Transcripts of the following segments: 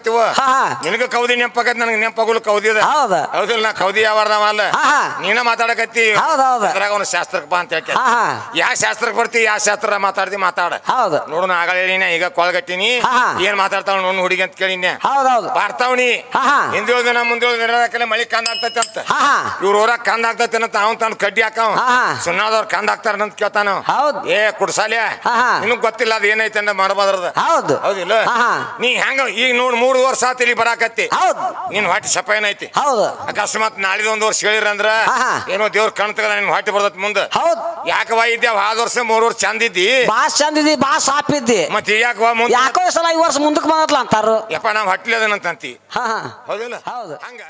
ಇವ. ಹಾ ಹಾ. ನಿನಗ ಕೌದಿ ನೆನಪಾಗತ್ ನನಗೆ ನೆನಪಾಗಲು ಕೌದಿ ಅದ. ಹೌದ. ಹೌದಿಲ್ಲ ನಾ ಕೌದಿ ಯಾವಾರ್ದವ ಅಲ್ಲ? ಹಾ ಹಾ. ನೀನ ಮಾತಾಡಕತ್ತಿ. ಹೌದ್ ಹೌದ್. ಅದ್ರಾಗ ಅವ್ನು ಶಾಸ್ತ್ರಕ್ಕೆ ಬಾ ಅಂತ ಹೇಳ್ಕೆ ಹಾ ಹಾ. ಯಾವ ಶಾಸ್ತ್ರಕ್ಕೆ ಬರ್ತಿ ಯಾವ ಶಾಸ್ತ್ರ ಮಾತಾಡ್ತಿ ಮಾತಾಡ. ಹೌದು. ನೋಡು ನಾ ಆಗಳ ಹೇಳಿನ ಈಗ ಕೊಳಗಟ್ಟಿನಿ. ಹಾ, ಹಾ. ಏನ್ ಮಾತಾಡ್ತಾವ ನೋಡ್ ಹುಡುಗಿ ಅಂತ ಕೇಳಿನ. ಹೌದೌದು ಬರ್ತಾವ್ನಿ. ಹಾ ಹಾ. ಹಿಂದೇಳು ದಿನ ಮುಂದೇಳು ದಿನ ಮಳಿ ಕಂದ ಆಗ್ತೈತೆ ಅಂತ. ಹಾ ಹಾ. ಇವ್ರ ಊರಾಗ ಕಂದ ಆಗ್ತೈತೆ ಅಂತ ಅವ್ನ್ ತಾನು ಕಡ್ಡಿ ಹಾಕವ್ ಹಾ, ಹಾ. ಸುಣ್ಣಾದವ್ರ ಕಂದ ಹಾಕ್ತಾರ ಅಂತ ಕೇಳ್ತಾನ ಹೌದ್. ಏ ಕುಡ್ಸಾಲ್ಯ? ಹಾ, ಹಾ. ನಿನಗ್ ಗೊತ್ತಿಲ್ಲ ಅದ ಏನೈತೆ ಅಂತ ಮಾಡಬಾರ್ದ ಹೌದು. ಹೌದಿಲ್ಲ? ಹಾ ಹಾ. ನೀ ಹೆಂಗ ಈಗ ನೋಡ್ ಮೂರು ವರ್ಷ ಆತ ಇಲ್ಲಿ ಬರಾಕತ್ತಿ. ಹೌದು. ನಿನ್ ಹೊಟ್ಟೆ ಸಪೇನೈತಿ ಹೌದು. ಅಕಸ್ಮಾತ್ ನಾಳಿದ ಒಂದ್ ವರ್ಷ ಹೇಳಿರಂದ್ರ ಹಾ, ಹಾ. ಏನೋ ದೇವ್ರ ಕಣ್ ತಗದ ನಿನ್ ಹೊಟ್ಟೆ ಬರ್ತೈತಿ ಮುಂದ. ಹೌದು. ಯಾಕವಾ ಇದ್ದೆ ಆದ ವರ್ಷ ಮೂರ್ ವರ್ಷ ಚಂದ ಇದ್ದಿ? ಬಾ ಚಂದಿದ್ದಿ ಬಾ ಸಾಪಿದ್ದಿ ಮತ್ತೆ ಯಾಕವಾ ಮುಂದ ಯಾಕೋ ಈ ಸಲ ಈ ವರ್ಷ ಮುಂದಕ್ಕೆ ಬಂದತ್ಲ ಅಂತಾರು. ಯಪ್ಪ ನಾವ್ ಹಟ್ಲಿ ಅದನಂತಂತಿ ಹಾ ಹಾ. ಹೌದಿಲ್ಲ ಹೌದು. ಹಂಗ?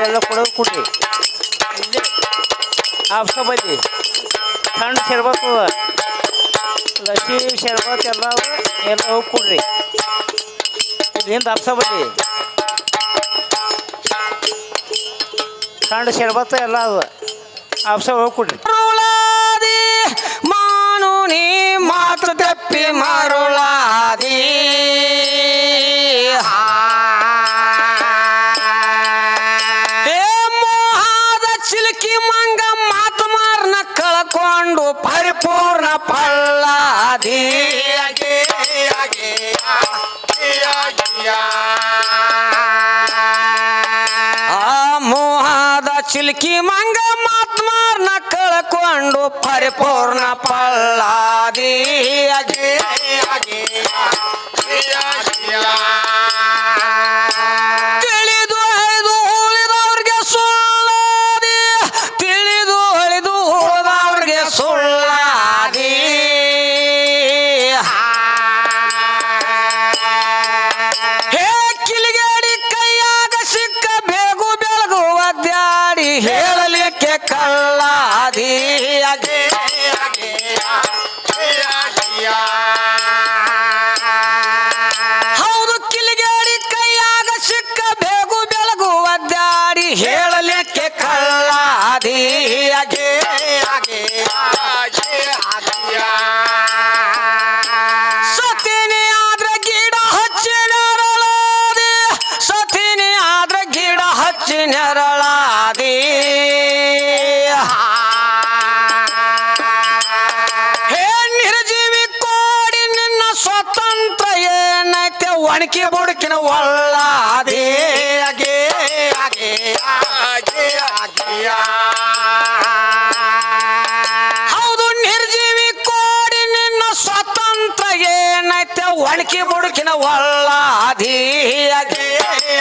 ಯಾರೆಲ್ಲ ಕೊಡೋದು ಕೊಡ್ರಿ. ಇಲ್ಲೇ ಆಪ್ಸ ಬಲ್ಲಿ ಸಣ್ಣ ಶರ್ಬತ್ ಲಸಿ ಶರ್ಬತ್ ಎಲ್ಲ ಎಲ್ಲ ಹೋಗಿ ಕೊಡ್ರಿ. ಇಲ್ಲಿಂದ ಆಪ್ಸ ಬಲ್ಲಿ ಸಣ್ಣ ಶರ್ಬತ್ ಎಲ್ಲ ಅದ ಆಪ್ಸ ಹೋಗಿ ಕೊಡ್ರಿ. ಮಾನು ನೀ ಮಾತ್ರ ತಪ್ಪಿ ಮರುಳಾದಿ. ಮೋಹದ ಚಿಲ್ಕಿ ಮಂಗ ಮಾತ್ಮಾರ್ನ ಕಳ್ಕೊಂಡು ಪರಿಪೂರ್ಣ ಪಳ್ಳಾದಿ ತಿಳಿದು ನೆರಳಾದಿ. ಹೇ ನಿರ್ಜೀವಿ ಕೋಡಿ, ನಿನ್ನ ಸ್ವತಂತ್ರ ಏನೈತೆ? ಒಣಕಿ ಬುಡಕಿನ ಒಳ್ಳಾದಿ. ಹೌದು ನಿರ್ಜೀವಿ ಕೋಡಿ, ನಿನ್ನ ಸ್ವತಂತ್ರ ಏನೈತೆ? ಒಣಕಿ ಬುಡಕಿನ ಒಳ್ಳಾದಿ. ಸತಿನಿ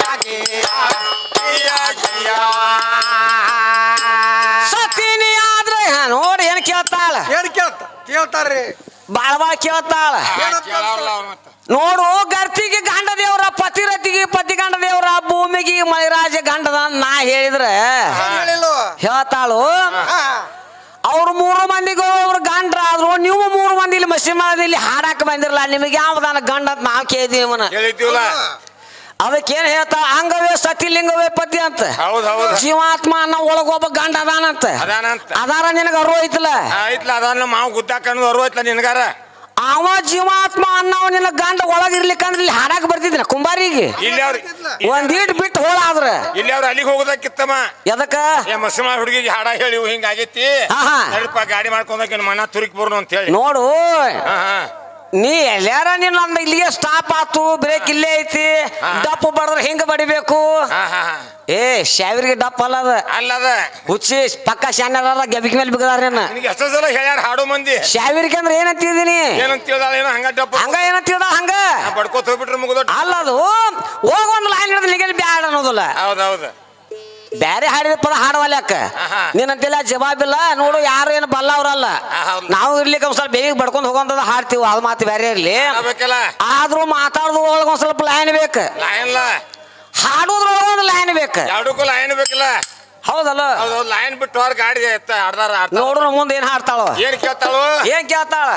ಕೇಳ್ತಾರ್ರಿ. ಬಾಳ ಬಾಳ ಕೇಳ್ತಾಳ. ನೋಡು ಗರ್ತಿಗೆ ಗಂಡ ದೇವ್ರ ಪತಿರತಿಗೆ ಪತಿ ಗಂಡ ದೇವ್ರ ಭೂಮಿಗೆ ಮಳಿರಾಜ ಗಂಡದ ಅಂತ ನಾ ಹೇಳಿದ್ರೆ ಹೇಳ್ತಾಳು. ಅವ್ರು ಮೂರು ಮಂದಿಗೂ ಅವ್ರ ಗಂಡ್ರ ಆದ್ರು ನೀವು ಮೂರು ಮಂದಿ ಇಲ್ಲಿ ಮಸೀಮಾದ ಇಲ್ಲಿ ಹಾಡಾಕ ಬಂದಿರಲ್ಲ ನಿಮಗೆ ಯಾವ್ದಾನ ಗಂಡ ಅಂತ ನಾವು ಕೇಳಿದೀವನ ಹೇಳಿದ್ದೀವಲ್ಲ ಅದಕ್ಕೇನ್ ಹೇಳ್ತಾ ಅಂಗವೇ ಸತಿಲಿಂಗವೇ ಪತಿ ಅಂತ. ಹೌದ್ ಹೌದ್. ಜೀವಾತ್ಮ ಅನ್ನೋ ಒಳಗೊಬ್ಬ ಗಂಡ ಅದಾನಂತ ಅದಾನಂತ. ಅದಾರ ನಿನಗ ಅರು ಐತಲ್ಲ ಐತ್ಲ ಅದನ್ನ ಮಾವು ಗುದ್ದಾಕಂದು ಅರ್ವೈತ್ಲ ನಿನಗಾರ? ಅವ ಜೀವಾತ್ಮ ಅನ್ನವ ನಿನ್ನ ಗಂಡ ಒಳಗಿರ್ಲಿಕ್ಕಂದ್ರೆ ಇಲ್ಲಿ ಹಾಡಾಕ ಬರ್ತಿದ್ರ ಕುಂಬಾರಿಗೆ? ಇಲ್ಲಿ ಅವ್ರ ಒಂದೀಟ್ ಬಿಟ್ಟು ಹೋಳಾದ್ರೆ ಇಲ್ಲಿ ಅವ್ರ ಅಲ್ಲಿಗೆ ಹೋಗೋದಕ್ಕಿತ್ತಮ್ಮ. ಎದಕ್ಕ? ಏ ಮಸಮ ಹುಡುಗಿಗೆ ಹಾಡ ಹೇಳಿ ಹಿಂಗಾಗೈತಿ ಹಾ, ಹಾ. ನಡಿಪ ಗಾಡಿ ಮಾಡ್ಕೊಂಡ್ ಮನ ತುರುಕ್ ಬರ್ನು ಅಂತ ಹೇಳಿ. ನೋಡು. ಹಾ ಹಾ ನೀ ಎಲ್ಲಾರ ನೀನ್ ನಮ್ದ ಇಲ್ಲಿಗೆ ಸ್ಟಾಪ್ ಆತು ಬ್ರೇಕ್ ಇಲ್ಲೇ ಐತಿ ಡಪ್ ಬಡದ್ರ ಹಿಂಗ ಬಡಿಬೇಕು. ಏ ಶಾವಿರಿಗೆ ಡಪ್ ಅಲ್ಲದ ಅಲ್ಲದ. ಹುಚ್ಚಿ ಪಕ್ಕ ಶಾನ್ಯಾರ ಗೆಬಿಕ್ ಮೇಲೆ ಬಿಗದಾರ ಎಷ್ಟೋ ಸಲ ಹೇಳ್ಯಾರ ಹಾಡು ಮಂದಿ? ಶಾವಿರಿಗೆ ಅಂದ್ರೆ ಏನಂತಿದೀನಿ ಹಂಗ ಡಪ್ಪ ಹಂಗ ಏನಂತಿದ ಹಂಗ? ಬಡ್ಕೋತ ಹೋಗ್ಬಿಟ್ರೆ ಮುಗಿದ ಅಲ್ಲದು ಹೋಗ ಒಂದು ಲೈನ್ ಹಿಡಿದು ನಿಗಲ್ ಬ್ಯಾಡ ಹೌದು ಹೌದೌದು ಬ್ಯಾರೆ ಹಾಡಿದ ಪದ ಹಾಡವಲ್ಯಾಕ ನೀನಂತಿಲ್ಲ ಜವಾಬಿಲ್ಲ ನೋಡು ಯಾರು ಏನು ಬಲ್ಲ ಅವ್ರಲ್ಲ. ನಾವು ಇರ್ಲಿಕ್ಕೆ ಒಂದ್ ಸ್ವಲ್ಪ ಬೇಗ ಬಡ್ಕೊಂಡು ಹೋಗೋಂಥದ್ದು ಹಾಡ್ತೀವಿ. ಅದು ಮಾತು ಬೇರೆ ಇರ್ಲಿ. ಆದ್ರೂ ಮಾತಾಡೋದು ಒಳಗೆ ಒಂದ್ ಸ್ವಲ್ಪ ಲೈನ್ ಬೇಕು. ಲೈನ್ ಹಾಡೋದ್ರೊಳಗೆ ಒಂದು ಲೈನ್ ಬೇಕು. ಎರಡಕ್ಕೂ ಲೈನ್ ಬೇಕಲ್ಲ. ಹೌದಲ್ಲ? ಹೌದು ಲೈನ್ ಬಿಟ್ಟು ಅವ್ರ ಗಾಡಿ ಎತ್ತ ಆಡ್ದಾರ ಆಡ್ತಾರ ನೋಡು ಮುಂದೆ ಏನ್ ಹಾಡ್ತಾಳ? ಏನ್ ಕೇಳ್ತಾಳೋ? ಏನ್ ಕೇಳ್ತಾಳ?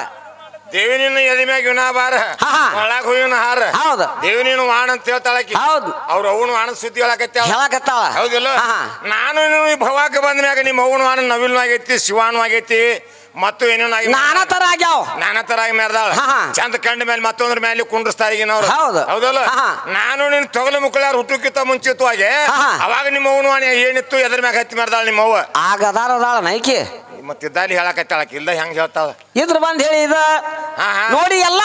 ದೇವಿ ಎದಿಮ್ಯಾಗ ಎದಿ ಮ್ಯಾಗ ಇವನ ಬಾರ ಹಾ, ಹಾ. ಒಳಗ ಹೋಗಿನ ಹಾರ. ಹೌದು. ದೇವಿನ ವಾಣ ಅಂತ ಹೇಳ್ತಾಳಕಿ ಹೌದು. ಅವ್ರ ಅವನು ವಾಣ ಸುದ್ದಿ ಹೇಳಕತ್ತಾಳ. ಹೌದಿಲ್ಲ? ಹಾ, ಹಾ. ನಾನು ನೀನು ಈ ಭವಾಕ ಬಂದ ಮ್ಯಾಗ ನಿಮ್ಮ ಅವನ ವಾಣ ನವಿಲ್ನು ಆಗೈತಿ ಶಿವಾನು ಆಗೈತಿ ಮತ್ತು ಏನೇನು ಆಗಿ ನಾನಾ ತರ ಆಗ್ಯಾವ. ನಾನಾ ತರ ಆಗಿ ಮೆರ್ದಾಳ ಹಾ, ಹಾ. ಚಂದ ಕಂಡ ಮೇಲೆ ಮತ್ತೊಂದ್ರ ಮೇಲೆ ಕುಂಡ್ರಸ್ತಾರ ಈಗಿನವ್ರು ಹೌದು. ಹೌದಲ್ಲ? ಹಾ, ಹಾ. ನಾನು ನಿನ್ ತೊಗಲು ಮುಕ್ಕಳಾರ ಹುಟ್ಟುಕಿತ ಮುಂಚಿತವಾಗಿ ಹಾ, ಹಾ. ಅವಾಗ ನಿಮ್ಮ ಅವನು ವಾಣಿ ಏನಿತ್ತು ಎದ್ರ ಮ್ಯಾಗ ಹತ್ತಿ ಮೆರ್ದಾಳ ನಿಮ್ಮ ಅವ್ವ? ಆಗದಾರ ಅದಾಳ ನೈಕಿ ಮತ್ತಿದ್ದಾಲಿ ಹೇಳಕತ್ತಾಳ ಇಲ್ಲ ಹೆಂಗ್ ಹೇಳ್ತಾಳ? ಇದ್ರ ಬಂದ್ ಹೇಳಿ ಇದ. ಹಾ, ಹಾ. ನೋಡಿ ಎಲ್ಲ.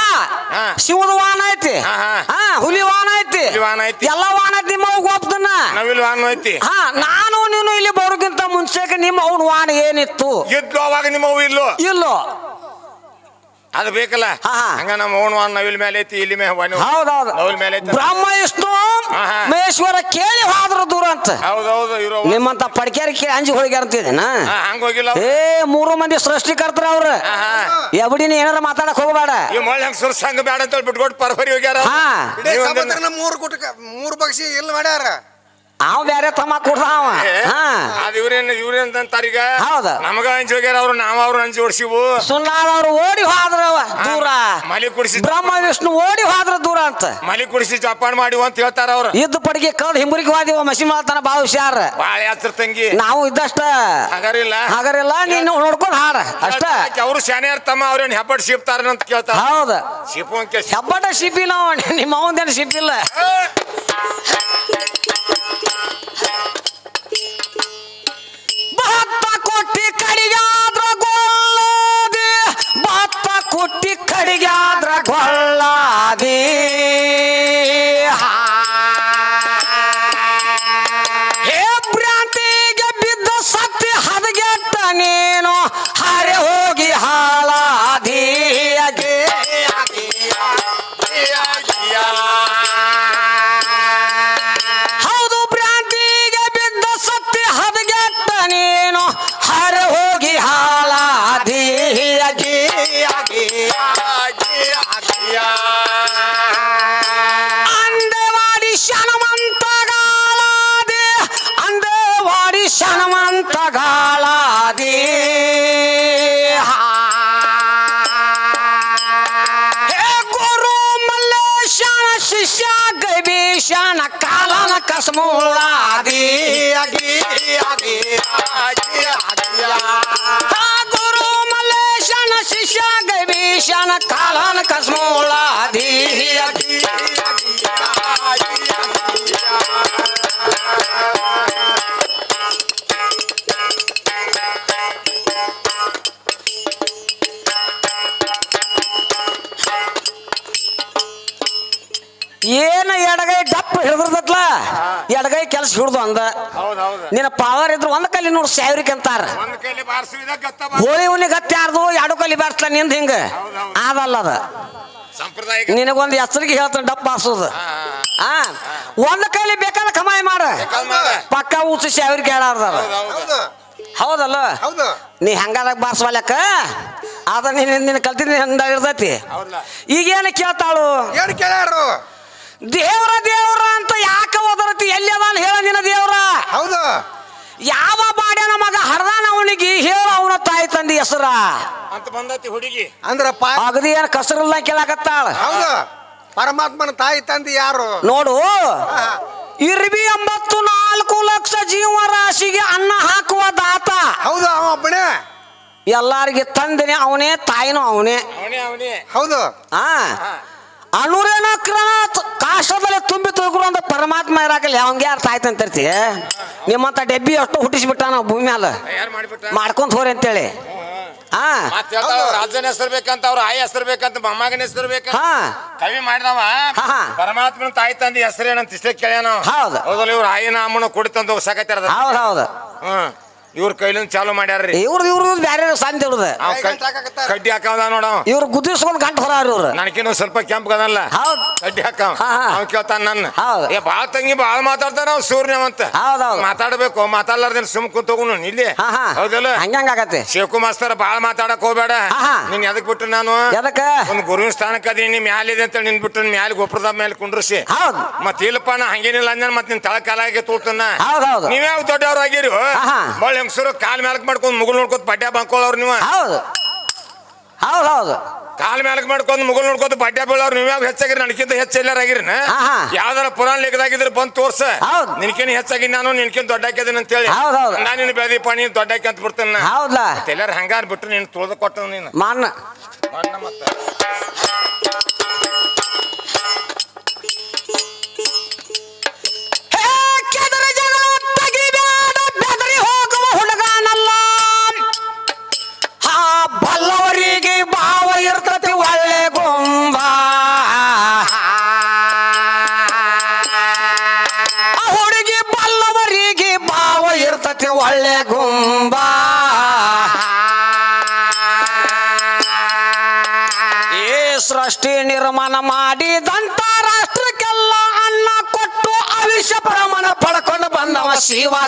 ಹಾ. ಶಿವದ ವಾಹನ ಐತಿ. ಹಾ, ಹಾ. ಹಾ ಹುಲಿ ವಾಹನ ಐತಿ. ಹುಲಿ ವಾಹನ ಐತಿ. ಎಲ್ಲ ವಾಹನ ಐತಿ ನಿಮ್ಮ ಒಪ್ತನ ನವಿಲ್ ವಾಹನ ಐತಿ. ಹಾ ನಾನು ನೀನು ಇಲ್ಲಿ ಬರೋಕ್ಕಿಂತ ಮುಂಚೆ ನಿಮ್ಮ ಅವ್ನ ವಾಹನ ಏನಿತ್ತು? ಇದ್ಲು ಅವಾಗ ನಿಮ್ಮ ಅವ್ವ ಇಲ್ಲೋ ಇಲ್ಲೋ. ಅದು ಬೇಕಲ್ಲ ಹಾ, ಹಾ. ಹಂಗ ನಮ್ಮ ಓಣವಾನ್ ನವಿಲ್ ಮೇಲೆ ಐತಿ ಇಲ್ಲಿ ಹೌದೌದು ನವಿಲ್ ಮೇಲೆ ಐತಿ ಬ್ರಹ್ಮ ವಿಷ್ಣು ಹಾ, ಹಾ. ಮಹೇಶ್ವರ ಕೇಳಿ ಹೋದ್ರ ದೂರ ಅಂತ ಹೌದೌದು ಇರೋ ನಿಮ್ಮಂತ ಪಡ್ಕ್ಯಾರ ಕೇಳಿ ಅಂಜಿ ಹೋಳಿಗೆ ಅಂತಿದ್ದೇನ ಹಂಗ ಹೋಗಿಲ್ಲ ಅವ್ರು. ಏ ಮೂರು ಮಂದಿ ಸೃಷ್ಟಿಕರ್ತರ ಅವ್ರ ಹಾ, ಹಾ. ಎಬಡಿನ ಏನಾರ ಮಾತಾಡಕ್ ಹೋಗಬೇಡ ಈ ಮಳೆ ಹಂಗ ಸಂಘ ಬೇಡ ಅಂತ ಬಿಟ್ಕೊಟ್ಟು ಪರ್ವರಿ ಹೋಗ್ಯಾರ. ಹಾ ಇಡೀ ನೀವ್ ಒಂದಿನ- ಸಭತ್ರನ ಮೂರು ಗುಟಕ ಮೂರು ಪಕ್ಷಿ ಇಲ್ಲಿ ಮಾಡ್ಯಾರ ಅವ ಬೇರೆ ತಮ್ಮ ಕೊಡ್ತಾವ ಅದ್ ಇವ್ರೇನ್ ಇವ್ರೇನ್ ಅಂತಾರೀಗ ಹೌದು. ನಮಗ ಹಂಚಿ ಹೋಗ್ಯಾರ ಅವ್ರು ನಾವ್ ಅವ್ರು ಹಂಚಿ ಓಡ್ಸಿವು. ಸುಳ್ಳಾದವ್ರು ಓಡಿ ಹೋದ್ರ ದೂರ. ಮಲಿ ಕುಡಿಸಿ ಬ್ರಹ್ಮ ವಿಷ್ಣು ಓಡಿ ಹೋದ್ರ ದೂರ ಅಂತ. ಮಲಿ ಕುಡಿಸಿ ಜಪಾನ್ ಮಾಡಿ ಅಂತ ಹೇಳ್ತಾರ ಅವ್ರು. ಇದ್ದ ಪಡಿಗೆ ಕಳ್ದು ಹಿಂಬರಿಗೆ ಹೋದಿವ ಮಸಿ ಮಾಡ್ತಾನ ಬಾ ಹುಷಾರ. ಬಾಳ ಯಾತ್ರ ತಂಗಿ. ನಾವು ಇದ್ದಷ್ಟ. ಹಗರಿಲ್ಲ. ಹಗರಿಲ್ಲ ನೀನು ನೋಡ್ಕೊಂಡು ಹಾಡ. ಅಷ್ಟ. ಅವ್ರು ಶಾನೆ ತಮ್ಮ ಅವ್ರೇನ್ ಹೆಬ್ಬಟ್ ಶಿಪ್ತಾರ ಅಂತ ಕೇಳ್ತಾರ? ಹೌದ. ಶಿಪ್ ಹೆಬ್ಬಟ ಶಿಪಿಲ್ಲ ನಿಮ್ಮ ಅವಂದೇನು ಶಿಪಿಲ್ಲ ಭತ್ತ ಕೊಟ್ಟಿ ಕೊಟ್ಟಿ ಕಡಿಗಾದ್ರ ಗೊಳ್ಳಾದಿ. ಗುರು ಮಲ್ಲೇಶನ ಶಿಷ್ಯ ಗೈಬೀಶನ ಕಾಲನ ಕಸ್ಮೂಳಾದಿ ಏನ ಎಡಗೈ ಡಪ್ಪ ಹಿಡಿದಿರ್ತತ್ಲ ಎಡಗೈ ಕೆಲಸ ಹಿಡ್ದು ಅಂದ. ಹೌದ್ ಹೌದು. ನಿನ್ನ ಪವರ್ ಇದ್ರು ಒಂದ್ ಕಲ್ಲಿ ನೋಡು ಸಾವಿರಕ್ಕೆ ಅಂತಾರ. ಹೋಳಿ ಹುಣ್ಣಿ ಗತ್ತಿ ಯಾರ್ದು? ಎರಡು ಕಲ್ಲಿ ಬಾರ್ಸ್ಲ ನಿಂದ ಹಿಂಗ? ಆದಲ್ಲ ಅದ. ನಿನಗೊಂದು ಹೆಸರಿಗೆ ಹೇಳ್ತಾನೆ ಡಪ್ಪ ಹಾಸೋದು ಆ ಒಂದ್ ಕೈಲಿ ಬೇಕಾದ ಕಮಾಯಿ ಮಾಡ. ಪಕ್ಕ ಉಚ್ಚ ಸಾವಿರಕ್ಕೆ ಹೇಳಾರ್ದಾರ ಹೌದು ಹೌದಲ್ಲ? ಹೌದು. ನೀ ಹಂಗಾದಾಗ ಬಾರ್ಸ್ವಲ್ಯಾಕ ಆದ್ರೆ ನೀನ್ ನಿನ್ನ ಕಲ್ತಿದ್ ಹಂಗ ಇರ್ತೈತಿ. ಈಗೇನು ಕೇಳ್ತಾಳು? ಏನು ಕೇಳ್ಯಾರು ದೇವ್ರ ದೇವ್ರ ಅಂತ ಯಾಕ ಓದರತಿ ಎಲ್ಲಿ ಅದಾನ ಹೇಳ ನಿನ್ನ ದೇವ್ರ? ಹೌದು. ಯಾವ ಬಾಡ್ಯಾನ ಮಗ ಹರ್ದಾನ ಅವನಿಗೆ ಹೇಳ ಅವನ ತಾಯಿ ತಂದೆ ಹೆಸರ. ಅಂತ ಬಂದತಿ ಹುಡುಗಿ. ಅಂದ್ರ ಪಾ ಅಗದಿ ಏನ್ ಕಸರಿಲ್ಲ ಕೇಳಾಕತ್ತಾಳ. ಹೌದು. ಪರಮಾತ್ಮನ ತಾಯಿ ತಂದೆ ಯಾರು? ನೋಡು. ಇರ್ಬಿ ಎಂಬತ್ತು ನಾಲ್ಕು ಲಕ್ಷ ಜೀವ ರಾಶಿಗೆ ಅನ್ನ ಹಾಕುವ ದಾತ. ಹೌದು ಅವ ಒಬ್ಬನೇ. ಎಲ್ಲಾರಿಗೆ ತಂದನೆ ಅವನೇ ತಾಯಿನೂ ಅವನೇ. ಅವನೇ ಅವನೇ. ಹೌದು. ಆ ಅನುರೇನ ಕ್ರಮಾತ್ ಕಾಷ್ಟದಲ್ಲಿ ತುಂಬಿ ತುಗುರು ಅಂತ ಪರಮಾತ್ಮ ಇರಾಕಲ್ಲ ಅವಂಗೆ ಅರ್ಥ ಆಯ್ತು ಅಂತಿರ್ತಿ ನಿಮ್ಮಂತ ಡೆಬ್ಬಿ ಅಷ್ಟು ಹುಟ್ಟಿಸ್ಬಿಟ್ಟ ನಾವು ಭೂಮಿ ಮಾಡಿಬಿಟ್ಟ ಮಾಡ್ಕೊಂತ ಹೋರಿ ಅಂತೇಳಿ. ಹಾ. ಅಜ್ಜನ ಹೆಸರು ಬೇಕಂತ ಅವ್ರ ಆಯಿ ಹೆಸರು ಬೇಕಂತ ಮೊಮ್ಮಗನ ಹೆಸರು ಬೇಕಂತ ಹಾ. ಕವಿ ಮಾಡಿದವ. ಪರಮಾತ್ಮನ ತಾಯಿ ತಂದೆ ಹೆಸರೇನಂತ ಇಷ್ಟೇ ಕೇಳ್ಯಾನ? ಹೌದು. ಹೌದಲ್ಲ ಇವ್ರ ಆಯಿನ ಅಮ್ಮನ ಕುಡಿತಂದು ಸಾಕತ್ತಾರ ಹೌದು ಹೌದು. ಹ್ಮ್. ಇವ್ರ ಕೈಲಿಂದ ಚಾಲು ಮಾಡ್ಯಾರ್ರಿ. ಇವ್ರ ಇವ್ರ ಬ್ಯಾರೆ ಅವ್ ಕೈ ಕಡ್- ಹಾಕಾಕತ್ತಾರ. ಕಡ್ಡಿ ಹಾಕವದ ನೋಡ ಇವ್ರ ಗುದ್ದಿಸ್ಕೊಂಡ್ ಗಂಟು ಹೊರ ಇವ್ರು. ನನಗಿನ್ನು ಸ್ವಲ್ಪ ಕೆಂಪ್ ಕದಲ್ಲ ಹೌದ್. ಕಡ್ಡಿ ಹಾಕ ಹಾ, ಹಾ. ಅವ್ ಕೇಳ್ತಾನ ನನ್ನ ಹೌದ್. ಏ ಬಾಳ ತಂಗಿ ಬಾಳ ಮಾತಾಡ್ತಾನ ಅವ್ ಸೂರ್ಯವಂತ ಹೌದ್ ಹೌದ್. ಮಾತಾಡ್ಬೇಕು ಮಾತಾಡ್ಲಾರ್ದೇನ್ ಸುಮ್ ಕುಂತೋಗುನು ಇಲ್ಲಿ ಹಾ ಹಾ. ಹೌದಲ್ಲ? ಹಂಗಂಗ ಆಗತ್ತೆ. ಶೇಕು ಮಾಸ್ತರ ಬಾಳ ಮಾತಾಡಕ್ ಹೋಗ್ಬೇಡ. ಹಾ, ಹಾ. ನೀನ್ ಎದಕ್ ಬಿಟ್ಟು ನಾನು? ಎದಕ್ಕ? ಒಂದ್ ಗುರುವಿನ ಸ್ಥಾನಕ್ಕೆ ಅದೀನಿ ನಿಮ್ ಮ್ಯಾಲಿದೆ ಅಂತ ನಿನ್ ಬಿಟ್ಟು ಮ್ಯಾಲ ಗೊಬ್ಬರದ ಮೇಲೆ ಕುಂಡ್ರಿಸಿ. ಹೌದ್. ಮತ್ ಇಲ್ಲಪ್ಪ ನಾ ಹಂಗೇನಿಲ್ಲ ಅಂದ್ರೆ ಮತ್ತೆ ನಿನ್ ತಳ ಕಾಲಾಗೆ ತೂಳ್ತನ. ಹೌದ್ ಹೌದ್. ನೀವ್ಯಾವ ದೊಡ್ಡವ್ರು ಆಗಿರಿ ಹಾ. ಬಾಳ ಹೆಂಗಸರು ಕಾಲ್ ಮ್ಯಾಲಕ್ ಮಾಡ್ಕೊಂಡು ಮುಗುಲ್ ನೋಡ್ಕೊತ ಪಡ್ಯ ಬಂಕೊಳ್ಳೋರು ನೀವು. ಹೌದು. ಹೌದು ಹೌದು. ಕಾಲ್ ಮ್ಯಾಲಕ್ ಮಾಡ್ಕೊಂಡ್ ಮುಗುಲ್ ನೋಡ್ಕೊತ ಪಡ್ಯ ಬೀಳೋರು ನೀವ್ಯಾವ ಹೆಚ್ಚಾಗಿರಿ? ನನಗಿಂತ ಹೆಚ್ಚು ಎಲ್ಲಾರ ಆಗಿರಿನ? ಹಾ. ಯಾವ್ದಾರ ಪುರಾಣ ಲೆಕ್ಕದಾಗಿದ್ರೆ ಬಂದ್ ತೋರ್ಸ. ಹೌದ್. ನಿನ್ಕೇನು ಹೆಚ್ಚಾಗಿ ನಾನು ನಿನ್ಕಿನ್ ದೊಡ್ಡ ಹಾಕಿದ್ದೀನಿ ಅಂತ ಹೇಳಿ ಹೌದ್. ಹೌದ್. ನಾನು ನಿನ್ನ ಬೆಳದಿಪ್ಪ ನೀನ್ ದೊಡ್ಡ ಹಾಕಿ ಅಂತ ಬಿಡ್ತೇನೆ ಹೌದ್ಲ? ಹಂಗಾರ ಹಂಗಾರ್ ಬಿಟ್ಟು ನೀನು ತುಳ್ದು ಕೊಟ್ಟ ನೀನು. ಮಣ್ಣ. ಮಣ್ಣ ಮತ್ತೆ.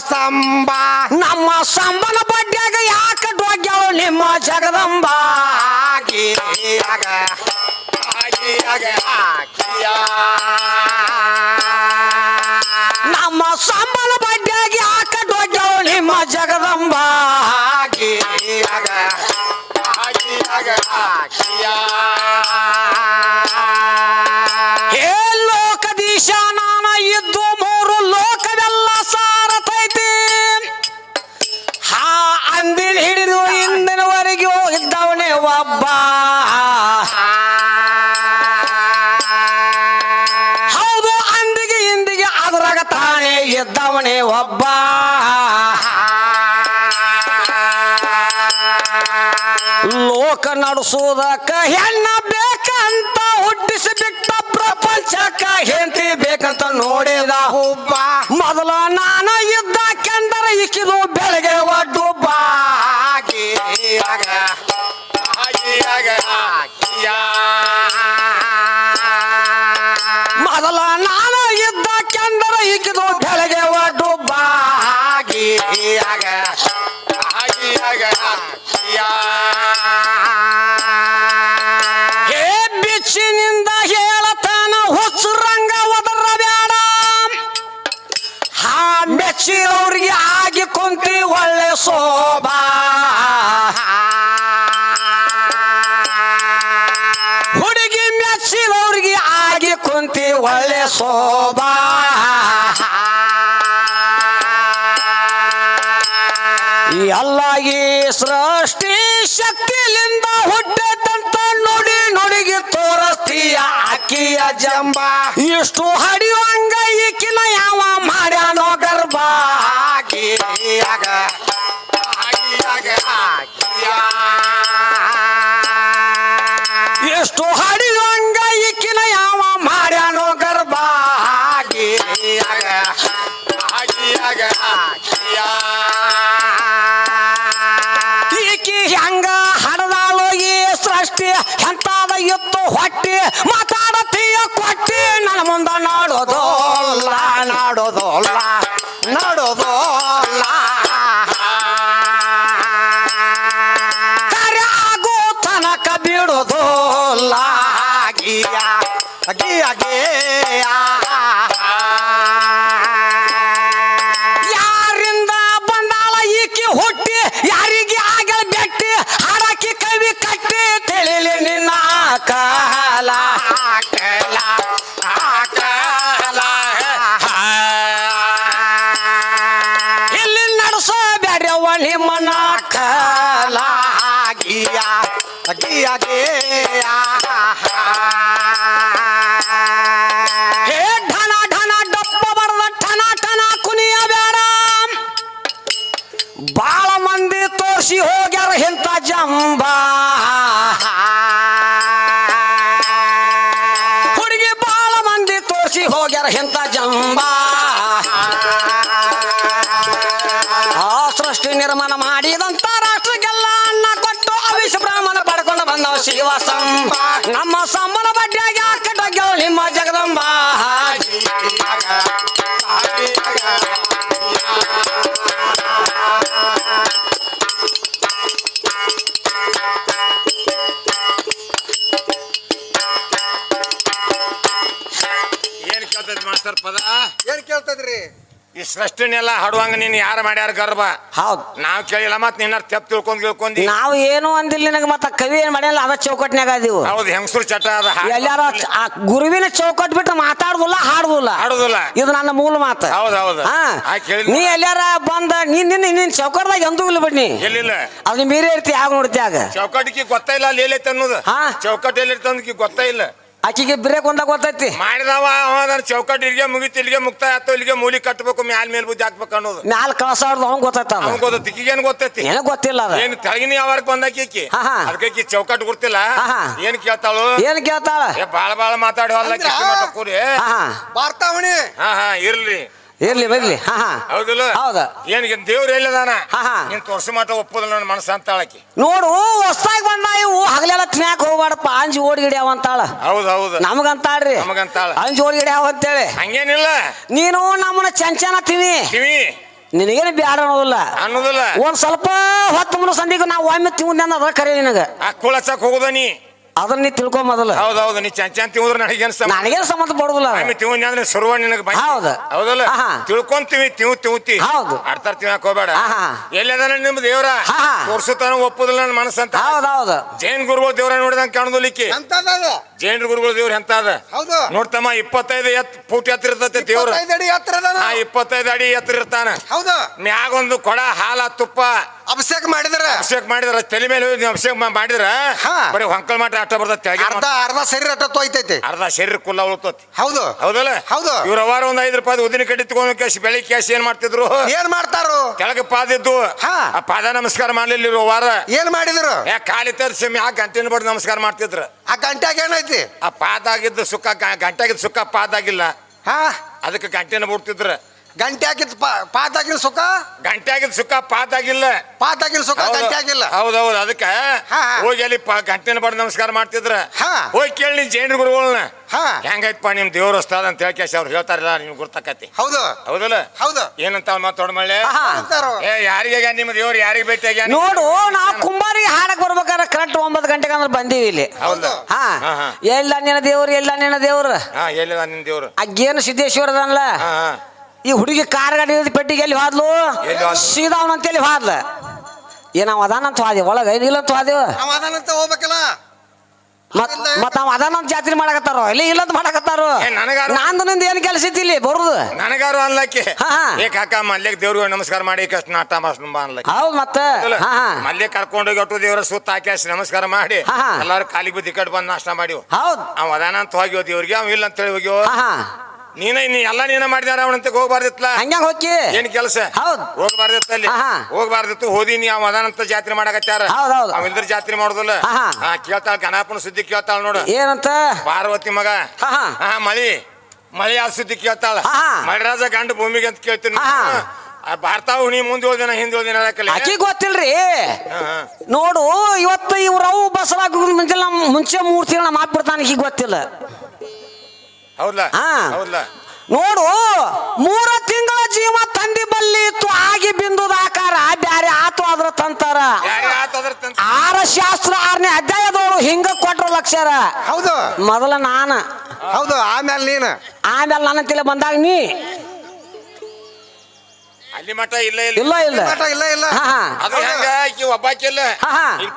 ಸಂಬ ನಮ್ಮ ಸಂಬನ ಬಡ್ಡ್ಯಾಗ ಯಾಕೆ ಡೋಗ್ಯಾವ ನಿಮ್ಮ ಜಗದಂಬ. ನಮ್ಮ ಸಂಬನ ಒಬ್ಬ ಹೌದು, ಅಂದಿಗೆ ಇಂದಿಗೆ ಅದ್ರಾಗ ತಾನೇ ಇದ್ದವನೇ ಒಬ್ಬ. ಲೋಕ ನಡೆಸೋದಕ್ಕ ಹೆಣ್ಣ ಬೇಕಂತ ಹುಟ್ಟಿಸಿ ಬಿಟ್ಟ ಪ್ರಪಂಚಕ್ಕ ಹೆಂಡತಿ ಬೇಕಂತ ನೋಡಿದ ಹುಬ್ಬ. ಮೊದಲ ನಾನ ಇದ್ದ ಕೆಂದರ ಇಕ್ಕಿದು ಕುಂತಿ ಒಳ್ಳೆ ಶೋಭಾ ಹುಡುಗಿ ಮೆಚ್ಚಿದವ್ರಿಗೆ ಆಗಿ ಕುಂತಿ ಒಳ್ಳೆ ಶೋಭಾ ಎಲ್ಲ ಈ ಸೃಷ್ಟಿ ಶಕ್ತಿಲಿಂದ ಹುಟ್ಟದಂತ ನೋಡಿ ನುಡಿಗೆ ತೋರಸ್ತೀಯ ಅಕ್ಕಿಯ ಜಂಬ. ಇಷ್ಟು ಹಡಿಯುವಂಗ ಈಕಿನ ಯಾವ ಎಷ್ಟು ಹಡಿಯುವಂಗ ತೋರಿಸಿ ಜಂಬಾ. ಆ ಸೃಷ್ಟಿ ನಿರ್ಮಾಣ ಮಾಡಿದಂತ ರಾಷ್ಟ್ರಕ್ಕೆಲ್ಲ ಅನ್ನ ಕೊಟ್ಟು ಅವಿಷ ಬ್ರಾಹ್ಮಣ ಪಡ್ಕೊಂಡು ಬಂದವ ಶಿವಸಂ ನಮ್ಮ ಸಂಬಳ ಕೇಳ್ತೈತಿ ಮಾಸ್ತರ್ ಪದ? ಏನ್ ಕೇಳ್ತದ್ರಿ? ಈ ಸೃಷ್ಟಿನೆಲ್ಲ ಹಾಡುವಂಗ ನೀನ್ ಯಾರು ಮಾಡ್ಯಾರ ಗರ್ಭ ಹೌದು. ನಾವ್ ಕೇಳಿಲ್ಲ ಮತ್ ನಿನ್ನ ತೆಪ್ ತಿಳ್ಕೊಂಡ್ ತಿಳ್ಕೊಂಡಿ. ನಾವು ಏನು ಅಂದಿಲ್ಲ ನಿನಗೆ ಮತ್ತ ಕವಿ ಏನ್ ಮಾಡ್ಯಲ್ಲ ಅದ ಚೌಕಟ್ನ್ಯಾಗ ಅದೀವು ಹೌದು ಹೆಂಗಸರು ಚಟ ಅದ ಎಲ್ಲಾರ ಆ ಗುರುವಿನ ಚೌಕಟ್ ಬಿಟ್ಟು ಮಾತಾಡುದಿಲ್ಲ ಹಾಡುದಿಲ್ಲ. ಹಾಡುದಿಲ್ಲ. ಇದು ನನ್ನ ಮೂಲ ಮಾತು. ಹೌದ್ ಹೌದು. ಹಾ. ನೀ ಎಲ್ಲಾರ ಬಂದ ನೀನ್ ನಿನ್ನ ನಿನ್ ಚೌಕಟ್ದಾಗ ಎಂದೂ ಇಲ್ಲ ಬಿಡ್ನಿ ಎಲ್ಲಿಲ್ಲ? ಅದು ಮೀರೇ ಇರ್ತಿ ಆಗ ನೋಡ್ತಿ ಆಗ? ಚೌಕಟ್ಟಿಗೆ ಗೊತ್ತ ಇಲ್ಲ ಅಲ್ಲಿ ಎಲ್ಲೈತೆ ಅನ್ನೋದು. ಹಾ. ಚೌಕಟ್ ಎಲ್ಲಿರ್ತಂದಕ್ಕೆ ಗೊತ್ತಾ ಇಲ್ಲ. ಆಕಿಗೆ ಬ್ರೇಕ್ ಒಂದಾಗ ಗೊತ್ತೈತಿ ಮಾಡಿದವ ಅದನ್ನ ಚೌಕಟ್ ಇಲ್ಲಿಗೆ ಮುಗಿತು ಇಲ್ಲಿಗೆ ಮುಕ್ತಾಯ ಆಯ್ತು ಇಲ್ಲಿಗೆ ಮೂಲಿ ಕಟ್ಟಬೇಕು ಮ್ಯಾಲ್ ಮೇಲ್ ಬುದ್ಧಿ ಹಾಕ್ಬೇಕು ಅನ್ನೋದು. ಮ್ಯಾಲ ಕಳ್ಸಾಡ್ದು ಅವ್ನ್ ಗೊತ್ತೈತ ಅವ್ನ್ ಗೊತ್ತ ತಿಕ್ಕಿಗೇನ್ ಗೊತ್ತೈತಿ? ಏನೋ ಗೊತ್ತಿಲ್ಲ ಅದ. ಏನ್ ತೆಳಗಿನ ಯಾವಾಗ ಬಂದಾಕಿ ಹಾ, ಹಾ. ಅದಕ್ಕೆ ಚೌಕಟ್ ಗುರ್ತಿಲ್ಲ. ಹಾ, ಹಾ. ಏನ್ ಕೇಳ್ತಾಳು? ಏನ್ ಕೇಳ್ತಾಳ? ಏ ಬಾಳ ಬಾಳ ಮಾತಾಡಿ ಹೊಲ್ಲ ಕೂರಿ ಹಾ ಹಾ. ಬಾರ್ತಾವಣಿ. ಹಾ ಹಾ ಇರ್ಲಿ. ಇರ್ಲಿ ಬರ್ಲಿ. ಹಾ ಹಾ. ಹೌದಿಲ್ಲ? ಹೌದ. ಏನ್ ದೇವ್ರ ಎಲ್ಲದಾನ ಹಾ, ಹಾ. ನೀನ್ ತೋರ್ಸ ಮಾತ ಒಪ್ಪುದಿಲ್ಲ ನನ್ನ ಮನಸ್ಸು ಅಂತಾಳಕಿ ನೋಡು ಹೊಸ್ದಾಗಿ ಬಂದ ಇವು ಹಗಲೆಲ್ಲ ತಿನ್ಯಾಕ ಹೋಗ್ಬಾರ್ದಪ್ಪ ಅಂಜಿ ಓಡಿ ಹಿಡ್ಯಾವ ಅಂತಾಳ. ಹೌದು ಹೌದು. ನಮಗಂತಾಳ್ರಿ. ನಮಗಂತಾಳ. ಅಂಜಿ ಓಡಿ ಹಿಡ್ಯಾವ ಅಂತೇಳಿ. ಹಂಗೇನಿಲ್ಲ. ನೀನು ನಮ್ಮನ್ನ ಚಂಚನ ತಿವಿ ಕಿವಿ ನಿನಗೇನು ಬ್ಯಾಡ ಅನ್ನೋದಿಲ್ಲ. ಅನ್ನೋದಿಲ್ಲ. ಒಂದ್ ಸ್ವಲ್ಪ ಹೊತ್ತು ಮುನ್ನ ಸಂದಿಗೆ ನಾವು ಒಮ್ಮೆ ತಿಂದ ಕರೀ ನಿನಗ. ಆ ಕುಳಚಕ್ ಹೋಗುದ ನೀ? ಅದನ್ನ ನೀ ತಿಳ್ಕೊ ಮೊದಲು. ಹೌದ್ ಹೌದು ನೀ ಚಂಚ ತಿಂದ್ರ ನನಗೇನ್ ನನಗೇನು ಸಂಬಂಧ ಪಡುದಿಲ್ಲ ಆಮೇಲೆ ತಿಂವಿ ಅಂದ್ರೆ ಸುರುವ ನಿನಗೆ ಬಂದ್ ಹೌದು. ಹೌದಲ್ಲ? ಆಹಾ. ತಿಳ್ಕೊಂತೀವಿ ತಿವ್ ತಿವ್ತಿ ಹೌದು. ಆಡ್ತಾರ ತಿನ್ನಕ್ ಹೋಗ್ಬೇಡ. ಆಹಾ. ಎಲ್ಲದಾನ ನಿಮ್ ದೇವ್ರ? ಆಹಾ. ತೋರ್ಸುತ್ತಾನ ಒಪ್ಪುದಿಲ್ಲ ನನ್ನ ಮನಸ್ಸಂತ. ಹೌದೌದು. ಜೈನ್ ಗುರುಗಳು ದೇವ್ರ ನೋಡಿದಂಗೆ ಕಾಣುದಿಲ್ಲಿಕ್ಕಿ. ಅಂತದ ಜೈನ್ ಗುರುಗಳು ದೇವ್ರ ಎಂತ ಅದ ಹೌದು. ನೋಡ್ತಮ್ಮ ಇಪ್ಪತ್ತೈದು ಎತ್ ಫೂಟ್ ಎತ್ತರ ಇರ್ತೈತಿ ದೇವ್ರ. ಇಪ್ಪತ್ತೈದು ಅಡಿ ಎತ್ತರ ಅದಾನ. ಆ ಇಪ್ಪತ್ತೈದು ಅಡಿ ಎತ್ತರ ಇರ್ತಾನ. ಹೌದು. ಮ್ಯಾಗೊಂದು ಕೊಡ ಹಾಲ ತುಪ್ಪ ಅಭಿಷೇಕ ಮಾಡಿದ್ರ? ಅಭಿಷೇಕ ಮಾಡಿದ್ರ ತಲೆ ಮೇಲೆ ಹೋಗಿ ನೀವು ಅಭಿಷೇಕ ಮಾ- ಮಾಡಿದ್ರ ಹಾ. ಬರೀ ಹೊಂಕಲ್ ಮಾಟ ಅಟ್ಟ ಬರ್ತೈತಿ ಅರ್ಧ ಅರ್ಧ ಶರೀರ ಅಟ್ಟ ತೊಯ್ತೈತಿ. ಅರ್ಧ ಶರೀರ ಕುಲ್ಲ ಉಳ್ತೈತಿ. ಹೌದು. ಹೌದಲ್ಲ? ಹೌದು. ಇವ್ರ ಅವಾರ ಒಂದ್ ಐದು ರೂಪಾಯಿ ಉದಿನ ಕಡ್ಡಿ ತಗೊಂಡ್ ಕ್ಯಾಶ್ ಬೆಳಿಗ್ಗೆ ಕ್ಯಾಶ್ ಏನ್ ಮಾಡ್ತಿದ್ರು? ಏನ್ ಮಾಡ್ತಾರು? ಕೆಳಗೆ ಪಾದಿದ್ದು. ಹಾ. ಆ ಪಾದ ನಮಸ್ಕಾರ ಮಾಡ್ಲಿಲ್ಲ ಇವ್ರ ವಾರ ಏನ್ ಮಾಡಿದ್ರು? ಯಾ ಕಾಲಿ ತರಿಸಿ ಆ ಗಂಟೆನ ಬಡ್ದು ನಮಸ್ಕಾರ ಮಾಡ್ತಿದ್ರು. ಆ ಗಂಟ್ಯಾಗ ಏನೈತಿ? ಆ ಪಾದಾಗಿದ್ದು ಸುಖ ಗ- ಸುಕ್ಕ ಸುಖ ಪಾದಾಗಿಲ್ಲ. ಹಾ. ಅದಕ್ಕೆ ಗಂಟೆನ ಬಿಡ್ತಿದ್ರ. ಗಂಟ್ಯಾಗಿದ್ ಆಗಿನ ಸುಖ? ಗಂಟೆ ಆಗಿದ್ ಸುಖ ಪಾದಾಗಿಲ್ಲ. ಪಾತಾಗಿನ ಸುಖ ಗಂಟೆ ಆಗಿಲ್ಲ. ಹೌದೌದು ಅದಕ್ಕೆ. ಹೋಗಿ ಅಲ್ಲಿ ಪ- ಗಂಟೆನ ಬಡ ನಮಸ್ಕಾರ ಮಾಡ್ತಿದ್ರ. ಹಾ. ಹೋಗಿ ಕೇಳಿ ನೀನ್ ಜೈನ ಗುರುಗಳನ್ನ ಹಾ. ಹೆಂಗೈತಪ್ಪ ನಿಮ್ ದೇವ್ರ ಸ್ಥಳ ಅಂತ ಹೇಳಿ ಕ್ಯಾಶ್ ಅವ್ರು ಹೇಳ್ತಾರಲ್ಲ ನಿಮ್ಗೆ ಗುರ್ತಕತಿ. ಹೌದು. ಹೌದಲ್ಲ? ಹೌದು. ಏನಂತ ಮಾತಾಡ ಮಳ್ಳೆ? ಆಹಾ. ಅಂತಾರು. ಏ ಯಾರಿಗೆ ನಿಮ್ಮ ದೇವ್ರ? ಯಾರಿಗೆ ಭೇಟಿಯಾಗ ನೋಡು ನಾವು ಕುಂಬಾರಿ ಹಾಡಕ್ ಬರ್ಬೇಕಾದ್ರೆ ಕರೆಕ್ಟ್ ಒಂಬತ್ತು ಗಂಟೆಗೆ ಅಂದ್ರೆ ಬಂದೀವಿ ಇಲ್ಲಿ. ಹೌದು. ಹಾ. ಹಾ, ಹಾ. ಎಲ್ಲ ನಿನ್ನ ದೇವ್ರು ಎಲ್ಲ ನಿನ್ನ ದೇವ್ರು? ಹಾ ಎಲ್ಲಿದ ನಿನ್ ದೇವ್ರು? ಅಗ್ಗೇನು ಸಿದ್ದೇಶ್ವರ ಅದನ್ಲ ಹಾ. ಈ ಹುಡುಗಿ ಕಾರ್ ಗಾಡಿ ಪೆಟ್ಟಿಗೆ ಎಲ್ಲಿ ಹೋದ್ಲು? ಸೀದಾ ಅವನಂತೇಳಿ ಹೋದ್ಲ? ಏನಾವ ಅದಾನಂತ ಹೋದೇವ್. ಒಳಗ ಏನಿಲ್ಲಂತ ಹೋದೇವ? ಅವ ಅದಾನಂತ ಹೋಗ್ಬೇಕಲ್ಲ? ಮತ್ ಮತ್ ಅವ ಅದಾನಂತ ಜಾತ್ರೆ ಮಾಡಕತ್ತಾರ? ಇಲ್ಲಿ ಇಲ್ಲಂತ ಮಾಡಕತ್ತಾರ? ನಂದು ನಿಂದ ಏನ್ ಕೆಲಸ ಐತಿ ಇಲ್ಲಿ ಬರುದು? ನನಗಾರು ಅನ್ಲಕ್ಕೆ. ಏ ಕಾಕ ಮಲ್ಯಕ್ ದೇವ್ರಿಗೆ ನಮಸ್ಕಾರ ಮಾಡಿ ಕಷ್ಟ ನಾಟ ಮಾಸ್ನ ಬಾ ಅನ್ಲಕ್ಕೆ. ಹೌದ್ ಮತ್ತ? ಮಲ್ಲಿಗೆ ಕರ್ಕೊಂಡು ಮಲ್ಯ ಕರ್ಕೊಂಡೋಗಿ ಒಟ್ಟು ದೇವರ ಸುತ್ತ ಹಾಕಿ ಅಷ್ಟ್ ನಮಸ್ಕಾರ ಮಾಡಿ. ಎಲ್ಲಾರು ಕಾಲಿಗೆ ಬಿದ್ದು ಕಟ್ ಬಂದು ನಾಷ್ಟ ಮಾಡಿವ್. ಹೌದು. ಅವ ಅದಾನಂತ ಹೋಗಿ ದೇವ್ರಿಗೆ ಅವ ಇಲ್ಲ ಅಂತ ಹೇಳಿ ಹೋಗ್ಯೋ. ನೀನೇ ನೀ ಎಲ್ಲ ನೀನ ಮಾಡಿದಾರ ಅವನಂತ ಹೋಗ್ಬಾರ್ದಿತ್ಲ? ಹಂಗ್ಯಾಂಗ ಹೋಗಿ ಏನ್ ಕೆಲಸ? ಹೌದ್. ಹೋಗ್ಬಾರ್ದಿತ್ತ ಅಲ್ಲಿ? ಹಾ, ಹಾ. ಹೋಗ್ಬಾರ್ದಿತ್ತು ಹೋದಿನಿ ಅವ ಅದಾನಂತ ಜಾತ್ರೆ ಮಾಡಕತ್ತಾರ ಹೌದ್, ಹೌದ್. ಅವ ಜಾತ್ರೆ ಮಾಡುದಿಲ್ಲ. ಹಾ, ಹಾ. ಕೇಳ್ತಾಳ ಗಣಪನ ಸುದ್ದಿ ಕೇಳ್ತಾಳ ನೋಡು. ಏನಂತ? ಪಾರ್ವತಿ ಮಗ. ಹಾ, ಮಳಿ. ಮಳಿ ಆ ಸುದ್ದಿ ಕೇಳ್ತಾಳ? ಆಹಾ. ಮಳಿರಾಜ ಗಂಡ ಭೂಮಿಗೆ ಅಂತ ಕೇಳ್ತೀನಿ. ಆ ಬರ್ತಾವು ನೀ ಮುಂದೆ ಹೋದಿನ ಹಿಂದೆ ಹೋದಿನ ಹೇಳಕ್ಕಲ್ಲ ಆಕಿ ಗೊತ್ತಿಲ್ರಿ. ನೋಡು ಇವತ್ತು ಇವ್ರವು ಬಸರಾಗ ಮುಂಚೆ ನಮ್ಮ ಮುಂಚೆ ಮೂರು ತಿಂಗಳು ನಮ್ಮ ಮಾತು ಬಿಡ್ತಾನೆ ಈಗ ಗೊತ್ತಿಲ್ಲ. ಹೌದ್ಲಾ? ಹಾ. ಹೌದ್ಲಾ? ನೋಡು ಮೂರ ತಿಂಗಳ ಜೀವ ತಂದಿ ಬಲ್ಲಿ ಇತ್ತು ಆಗಿ ಬಿಂದುದ ಆಕಾರ ಬ್ಯಾರೆ ಆತು ಅದ್ರ ತಂತಾರ. ಯಾರೇ ಆತದ್ರ ತಂತ ಆರ ಶಾಸ್ತ್ರ ಆರನೇ ಅಧ್ಯಾಯದವರು ಹಿಂಗ ಕೊಟ್ರು ಲಕ್ಷರ. ಹೌದು. ಮೊದಲ ನಾನು. ಹೌದು ಆಮೇಲೆ ನೀನು. ಆಮೇಲೆ ನನ್ನ ತಿಳಿ ಬಂದಾಗ ನೀ. ಅಲ್ಲಿ ಮಠ ಇಲ್ಲ ಇಲ್ಲ ಇಲ್ಲ ಇಲ್ಲ. ಮಠ ಇಲ್ಲ ಇಲ್ಲ. ಅದು ಹೆಂಗ? ಈಕಿ ಒಬ್ಬಾಕಿಲ್ಲ. ಈಗ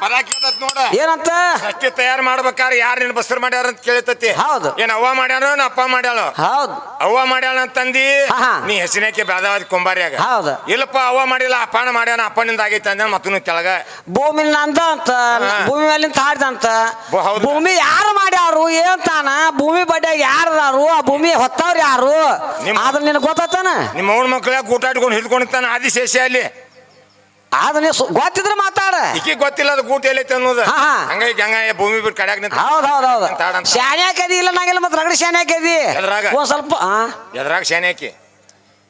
ನೋಡ. ಏನಂತ? ಅಷ್ಟೇ ತಯಾರು ಮಾಡ್ಬೇಕಾದ್ರೆ ಯಾರು ನಿನ್ ಬಸ್ರು ಮಾಡ್ಯಾರ ಅಂತ ಕೇಳ್ತತಿ. ಹೌದು. ಏನ್ ಅವ್ವ ಮಾಡ್ಯಾನ ಅಪ್ಪ ಮಾಡ್ಯಾಳೋ? ಹೌದ್. ಅವ್ವ ಮಾಡ್ಯಾಳ ಅಂತಂದಿ. ನೀ ಹೆಸರಿಕೆ ಬೇದಾವಾದ ಕುಂಬಾರಿಯಾಗ. ಹೌದು. ಇಲ್ಲಪ್ಪ ಅವ್ವ ಮಾಡಿಲ್ಲ ಅಪ್ಪನ ಮಾಡ್ಯಾನ ಅಪ್ಪನಿಂದ ಆಗೈತೆ ಅಂದ ಮತ್ತೂ ಕೆಳಗ. ಭೂಮಿ ನಂದ ಅಂತ ಭೂಮಿ ಮೇಲಿಂದ ಹಾಡ್ದಂತ ಭೂಮಿ ಯಾರು ಮಾಡ್ಯಾರು ಏನಂತಾನ ಭೂಮಿ ಬಡ್ಯಾಗ ಯಾರು ಆ ಭೂಮಿ ಹೊತ್ತವ್ರು ಯಾರು? ಆದ್ರೆ ನಿನಗೆ ಗೊತ್ತಾನ ನಿಮ್ಮ ಮಕ್ಕಳ ಮಕ್ಳ ಗೂಟಾಡ್ಕೊಂಡು ಹಿಡ್ಕೊಂಡಿರ್ತಾನ ಆದಿಶೇಷ ಅಲ್ಲಿ. ಆದ್ರೆ ಗೊತ್ತಿದ್ರೆ ಮಾತಾಡ. ಈಕಿ ಗೊತ್ತಿಲ್ಲ ಅದು ಗೂಟ ಎಲ್ಲೈತೆ ಅನ್ನೋದು. ಹಾ, ಹಾ. ಹಂಗಾಗಿ ಗಂಗ ಭೂಮಿ ಬಿಟ್ಟು ಕಡ್ಯಾಗ ನಿಂತ ಹೌದ್ ಹೌದ್ ಹೌದ್. ತಾಡಂತ. ಶಾನೆ ಹಾಕದಿ ಇಲ್ಲ ನಂಗಿಲ್ಲ ಮತ್ತೆ ರಗಡಿ ಶಾನೆ ಹಾಕದಿ ಎದ್ರಾಗ? ಒಂದ್ ಸ್ವಲ್ಪ ಆ? ಎದ್ರಾಗ ಶಾನೆ ಹಾಕಿ.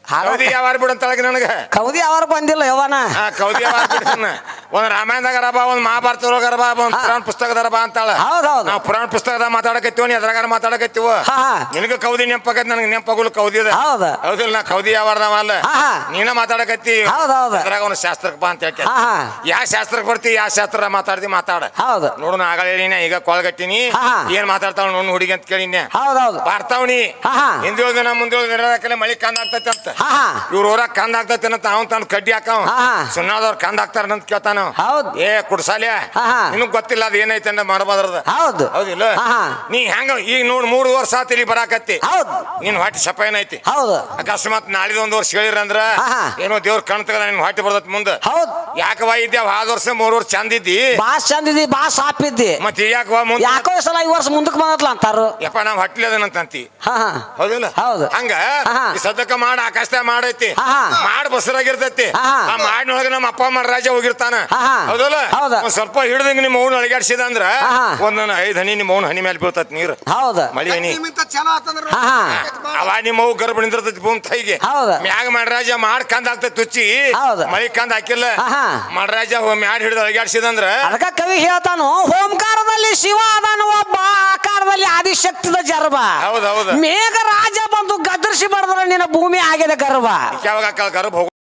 ಕೌದಿ ಯಾವಾರ ಬಿಡು ಅಂತಳಗ ನನಗ? ಕೌದಿ ಯಾವಾರ ಬಂದಿಲ್ಲ ಯವನ. ಹಾ ಕೌದಿ ಯಾವಾರ ಬಿಡ್ತಾನ ಒಂದ್ ರಾಮಾಯಣದಾಗ ಗರಬಾ ಒಂದ್ ಮಹಾಭಾರತದ ಬಾ ಒಂದ್ ಪುರಾಣ ಪುಸ್ತಕದ ಗರಬಾ ಅಂತಾಳ ಹೌದ್ ಹೌದ್. ನಾವ್ ಪುರಾಣ ಪುಸ್ತಕದ ಮಾತಾಡಕತ್ತೀವ ನೀ ಅದ್ರಾಗಾರ ಮಾತಾಡಕತ್ತೀವ. ಹಾ, ಹಾ. ನಿನಗ ಕೌದಿ ನೆನಪಾಗತ್ ನನಗೆ ನೆನಪಾಗಲು ಕೌದಿ ಅದ ಹೌದ್. ಹೌದಿಲ್ಲ ನಾ ಕೌದಿ ಯಾವಾರದವ ಅಲ್ಲ. ಹಾ, ಹಾ. ನೀನ ಮಾತಾಡಕತ್ತಿ. ಹೌದ್ ಹೌದ್. ಅದ್ರಾಗ ಅವ್ನ ಶಾಸ್ತ್ರಕ್ಕೆ ಬಾ ಅಂತ ಹೇಳ್ಕೆ ಹಾ ಹಾ. ಯಾವ ಶಾಸ್ತ್ರಕ್ಕೆ ಬರ್ತಿ ಯಾವ ಶಾಸ್ತ್ರ ಮಾತಾಡ್ತಿ ಮಾತಾಡ. ಹೌದು. ನೋಡು ನಾ ಆಗಳ ಹೇಳಿನ ಈಗ ಕೊಳಗಟ್ಟಿನಿ. ಹಾ, ಹಾ. ಏನ್ ಮಾತಾಡ್ತಾವ ನೋಡ್ ಹುಡುಗಿ ಅಂತ ಕೇಳಿನ ಹೌದೌದು ಬರ್ತಾವ್ನಿ ಹಾ, ಹಾ. ಹಿಂದಿ ದಿನ ಮುಂದೆ ನಿರಾಕಲೆ ಮಳಿ ಕಂದ ಆಗ್ತೈತೆ ಅಂತ. ಹಾ ಇವ್ರ ಊರಾಗ ಕಂದ ಆಗ್ತೈತೆ ಅಂತ ಅವ್ನ್ ತಾನು ಕಡ್ಡಿ ಹಾಕವ್. ಹಾ. ಸುಣ್ಣಾದವ್ರ ಕಂದ ಹಾಕ್ತಾರ ಅಂತ ಕೇಳ್ತಾನ ಹೌದ್. ಏ ಕುಡ್ಸಾಲ್ಯ ಹಾ. ನಿನಗ್ ಗೊತ್ತಿಲ್ಲ ಅದ ಏನೈತೆ ಅಂದ ಮಾಡಬಾರ್ದ ಹೌದು. ಹೌದಿಲ್ಲ? ಹಾ, ಹಾ. ನೀ ಹೆಂಗ ಈಗ ನೋಡ್ ಮೂರು ವರ್ಷ ಆತ ಇಲ್ಲಿ ಬರಾಕತ್ತಿ. ಹೌದ್. ನಿನ್ ಹೊಟ್ಟೆ ಸಪೇನೈತಿ ಹೌದು. ಅಕಸ್ಮಾತ್ ನಾಳಿದ ಒಂದ್ ವರ್ಷ ಹೇಳಿರಂದ್ರ ಹಾ, ಹಾ. ಏನೋ ದೇವ್ರ ಕಣ್ ತೆಗದ ನಿನ್ ಹೊಟ್ಟಿ ಬರ್ತೈತಿ ಮುಂದ. ಹೌದ್. ಯಾಕವಾ ಇದ್ದೆ ಆದ್ ವರ್ಷ ಮೂರ್ ವರ್ಷ ಚಂದ ಇದ್ದಿ. ಬಾಸ್ ಚಂದಿದ್ದಿ ಬಾಸ್ ಸಾಪಿದ್ದಿ ಮತ್ ಯಾಕವಾ ಮುಂದ? ಯಾಕೋ ಈ ಸಲ ಈ ವರ್ಷ ಮುಂದಕ್ಕೆ ಬಂದತ್ಲ ಅಂತಾರು? ಯಪ್ಪ ನಾವ್ ಹೊಟ್ಲಿ ಅದನಂತಂತಿ. ಹಾ ಹಾ. ಹೌದಿಲ್ಲ? ಹೌದು. ಹಂಗ ಹಾ. ಈ ಸದ್ಯಕ್ಕ ಮಾಡ ಆಕಾಶದಾಗ ಮಾಡೈತಿ ಹಾ, ಹಾ. ಮಾಡ್ ಬಸರಾಗಿರ್ತೈತಿ ಹಾ, ಹಾ. ಆ ಮಾಡಿನೊಳಗ ನಮ್ಮ ಅಪ್ಪ ಅಮ್ಮ ರಾಜ ಹೋಗಿರ್ತಾನ ಹಾ, ಹಾ. ಹೌದಲ್ಲ ಹೌದ. ಒಂದ್ ಸ್ವಲ್ಪ ಹಿಡ್ದಂಗ ನಿಮ್ಮ ಅವ್ನ ಅಳಗಾಡ್ಸಿದ ಅಂದ್ರ ಹಾ, ಹಾ. ಒಂದ್ ಐದ್ ಹನಿ ನಿಮ್ಮ ಅವ್ನ ಹನಿ ಮೇಲೆ ಬೀಳ್ತೈತಿ ನೀರು ಹೌದು ಮಳಿ ಹನಿ ನಿಮ್ಮಿಂತ ಚಲೋ ಆತಂದ್ರ ಹಾ, ಹಾ. ಅವ ನಿಮ್ಮ ಗರ್ಭ ನಿಂದಿರ್ತೈತಿ ಭೂಮಿ ತಾಯಿಗೆ ಹೌದ. ಮ್ಯಾಗ ಮಾಡರಾಜ ಮಾಡ್ ಕಂದ ಆಗ್ತೈತಿ ತುಚ್ಚಿ ಹೌದ. ಮಳಿ ಕಂದ ಹಾಕಿಲ್ಲ ಹಾ, ಹಾ. ಮಾಡ್ರಾಜ ಮ್ಯಾಡ್ ಹಿಡಿದು ಅಳಗಾಡ್ಸಿದಂದ್ರ ಅದಕ್ಕ ಕವಿ ಹೇಳ್ತಾನು ಹೋಂಕಾರದಲ್ಲಿ ಶಿವ ಅದಾನು ಒಬ್ಬ ಆಕಾರದಲ್ಲಿ ಆದಿಶಕ್ತಿದ ಜರ್ಬ ಹೌದ್ ಹೌದ್. ಮೇಘ ರಾಜ ಬಂದು ಗದರ್ಸಿ ಬಡದ್ರ ನಿನ್ನ ಭೂಮಿ ಆಗಿದೆ ಗರ್ಭ ಯಾವಾಗ ಗರ್ಭ ಹೋಗ